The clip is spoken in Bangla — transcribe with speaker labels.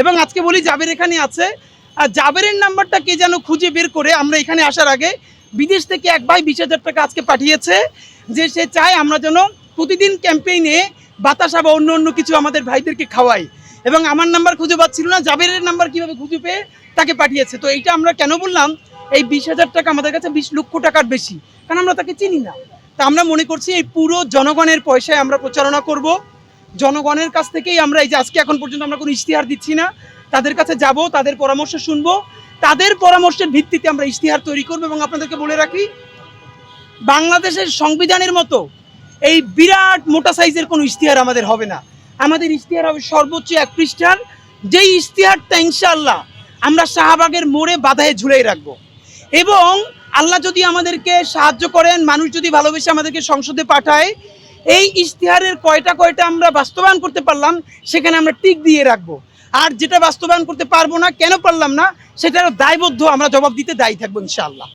Speaker 1: এবং আজকে বলি জাবের এখানে আছে। আর জাবেরের নাম্বারটা কে যেন খুঁজে বের করে আমরা এখানে আসার আগে বিদেশ থেকে এক ভাই বিশ হাজার টাকা আজকে পাঠিয়েছে, যে সে চায় আমরা যেন প্রতিদিন ক্যাম্পেইনে বাতাসা বা অন্য অন্য কিছু আমাদের ভাইদেরকে খাওয়াই। এবং আমার নাম্বার খুঁজে পাচ্ছিল না, জাবেরের নাম্বার কীভাবে খুঁজে পেয়ে তাকে পাঠিয়েছে। তো এইটা আমরা কেন বললাম, এই বিশ হাজার টাকা আমাদের কাছে বিশ লক্ষ টাকার বেশি, কারণ আমরা তাকে চিনি না। তা আমরা মনে করছি এই পুরো জনগণের পয়সায় আমরা প্রচারণা করব। জনগণের কাছ থেকেই আমরা এই যে আজকে এখন পর্যন্ত আমরা কোনো ইশতেহার দিচ্ছি না। তাদের কাছে যাব, তাদের পরামর্শ শুনব। তাদের পরামর্শের ভিত্তিতে আমরা ইশতেহার তৈরি করব এবং আপনাদেরকে বলে রাখি, বাংলাদেশের সংবিধানের মতো এই বিরাট মোটা সাইজের কোনো ইশতেহার আমাদের হবে না। আমাদের ইশতেহার হবে সর্বোচ্চ এক পৃষ্ঠার, যেই ইশতেহারটা ইনশাআল্লাহ আমরা শাহবাগের মোড়ে বাধায় ঝুলাই রাখব। এবং আল্লাহ যদি আমাদেরকে সাহায্য করেন, মানুষ যদি ভালোবেসে আমাদেরকে সংসদে পাঠায় এই ইশতেহারের কয়টা কয়টা আমরা বাস্তবায়ন করতে পারলাম, সেখানে আমরা টিক দিয়ে রাখব। আর যেটা বাস্তবায়ন করতে পারব না, কেন পারলাম না সেটার দায়বদ্ধ আমরা জবাব দিতে দায়ী থাকব ইনশাআল্লাহ।